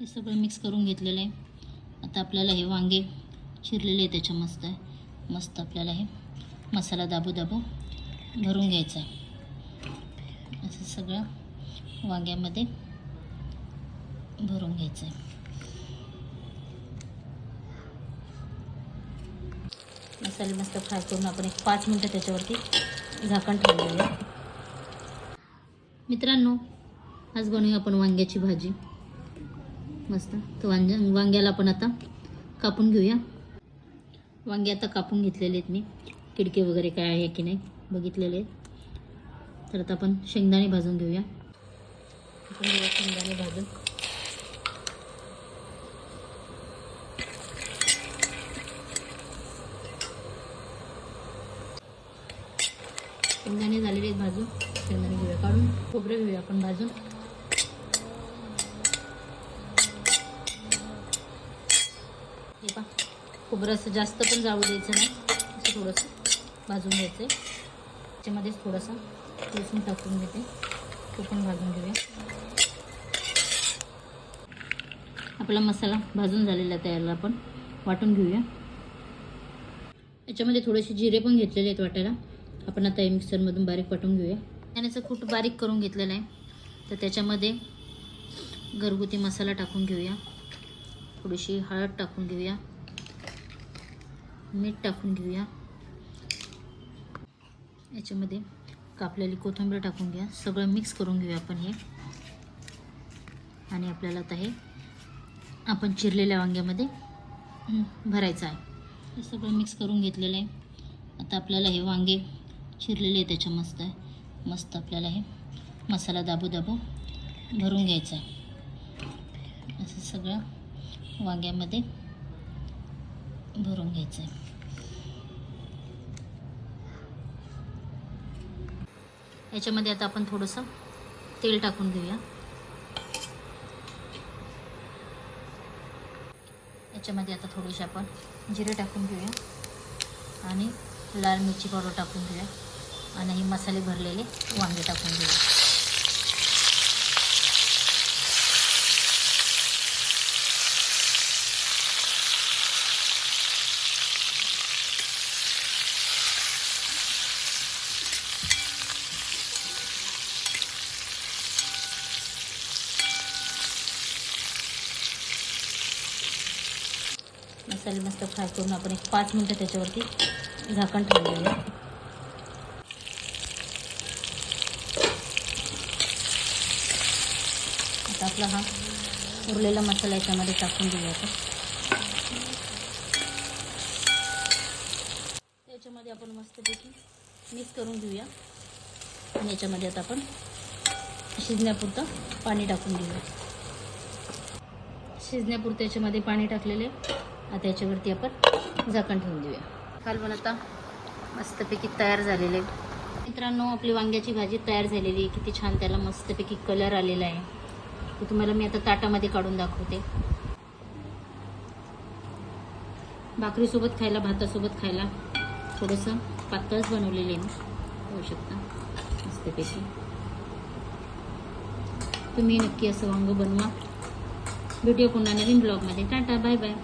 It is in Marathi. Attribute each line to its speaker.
Speaker 1: हे सगळं मिक्स करून घेतलेलं आहे. आता आपल्याला हे वांगे चिरलेले आहे त्याच्या मस्त आहे. मस्त आपल्याला हे मसाला दाबू दाबू भरून घ्यायचा आहे. असं सगळं वांग्यामध्ये भरून घ्यायचं आहे. मसाले मस्त फ्राय करून आपण एक पाच मिनटं त्याच्यावरती झाकण ठेवलेलं आहे. मित्रांनो आज बनवूया आपण वांग्याची भाजी. मस्त. तर वांग्या वांग्याला आपण आता कापून घेऊया. वांगे आता कापून घेतलेले आहेत मी. किडके वगैरे काय आहे की नाही बघितलेले आहेत. तर आता आपण शेंगदाणे भाजून घेऊया. आपण घेऊया शेंगदाणे भाजून. शेंगदाणे झालेले आहेत भाजून. शेंगदाणे घेऊया. काढून खोबरं घेऊया आपण भाजून. हे पा खोबरं असं जास्त पण जाऊ द्यायचं नाही. असं थोडंसं भाजून घ्यायचं आहे त्याच्यामध्येच थोडंसं लसूण टाकून घेते. तो पण भाजून घेऊया. आपला मसाला भाजून झालेला आहे त्याला आपण वाटून घेऊया. याच्यामध्ये थोडेसे जिरे पण घेतलेले आहेत वाटायला. आपण आता हे मिक्सरमधून बारीक वाटून घेऊया. त्यानेचं कूट बारीक करून घेतलेलं आहे. तर त्याच्यामध्ये घरगुती मसाला टाकून घेऊया. थोडीशी हळद टाकून घेऊया. मीठ टाकून घेऊया. याच्यामध्ये कापलेली कोथिंबीर टाकून घ्या. सगळं मिक्स करून घेऊया आपण हे. आणि आपल्याला आता हे आपण चिरलेल्या वांग्यामध्ये भरायचं आहे. हे सगळं मिक्स करून घेतलेलं आहे. आता आपल्याला हे वांगे चिरलेले आहे त्याच्या मस्त आहे. मस्त आपल्याला हे मसाला दाबू दाबू भरून घ्यायचा आहे. असं सगळं वांग्यामध्ये भरून घ्यायचं आहे याच्यामध्ये आता आपण थोडंसं तेल टाकून घेऊया. याच्यामध्ये आता थोडेसे आपण जिरे टाकून घेऊया आणि लाल मिरची पावडर टाकून घेऊया. आणि हे मसाले भरलेले वांगे टाकून घेऊया. मसाले मस्त फ्राय करून आपण एक पाच मिनटं त्याच्यावरती झाकण ठेवलेलं आहे. आता आपला हा उरलेला मसाला याच्यामध्ये टाकून दिला आपण. त्याच्यामध्ये आपण मस्तपैकी मिक्स करून घेऊया. आणि याच्यामध्ये आता आपण शिजण्यापुरतं पाणी टाकून घेऊया शिजण्यापुरतं याच्यामध्ये पाणी टाकलेले आता याच्यावरती आपण झाकण ठेवून देऊया. कालवण आता मस्तपैकी तयार झालेले मित्रांनो आपली वांग्याची भाजी तयार झालेली आहे. किती छान त्याला मस्तपैकी कलर आलेला आहे. ते तुम्हाला मी आता ताटामध्ये काढून दाखवते. भाकरीसोबत खायला भातासोबत खायला थोडंसं पातळच बनवलेलं आहे. मी होऊ शकता. मस्तपैकी. तुम्ही नक्की असं वांग बनवा. भेटूया पुन्हा नवीन ब्लॉगमध्ये टाटा बाय बाय